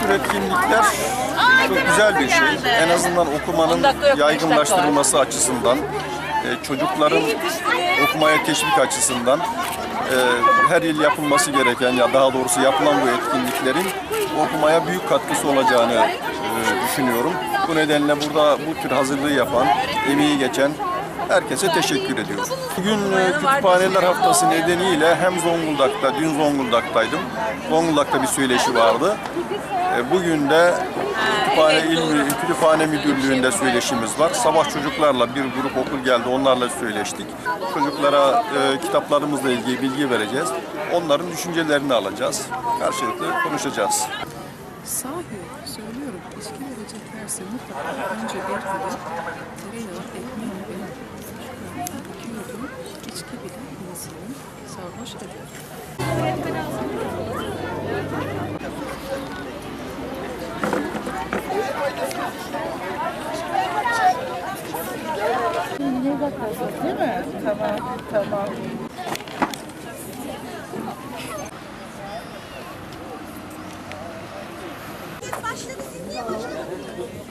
tür etkinlikler çok güzel bir şey. En azından okumanın yaygınlaştırılması açısından, e, çocukların okumaya teşvik açısından e, her yıl yapılması gereken ya daha doğrusu yapılan bu etkinliklerin okumaya büyük katkısı olacağını e, düşünüyorum. Bu nedenle burada bu tür hazırlığı yapan, emeği geçen herkese teşekkür ediyorum. Bugün e, Kütüphaneler Haftası nedeniyle hem Zonguldak'ta, dün Zonguldak'taydım. Zonguldak''ta bir söyleşi vardı. E, Bugün de Kütüphane İl Kütüphane Müdürlüğü'nde söyleşimiz var. Sabah çocuklarla bir grup okul geldi, onlarla söyleştik. Çocuklara e, kitaplarımızla ilgili bilgi vereceğiz. Onların düşüncelerini alacağız. Karşılıklı konuşacağız. Sahi söylüyorum içki vereceklerse mutlaka önce bir duruyor. Şimdi bakarsınız değil mi? Tamam, tamam. Başladı, siz niye başladınız?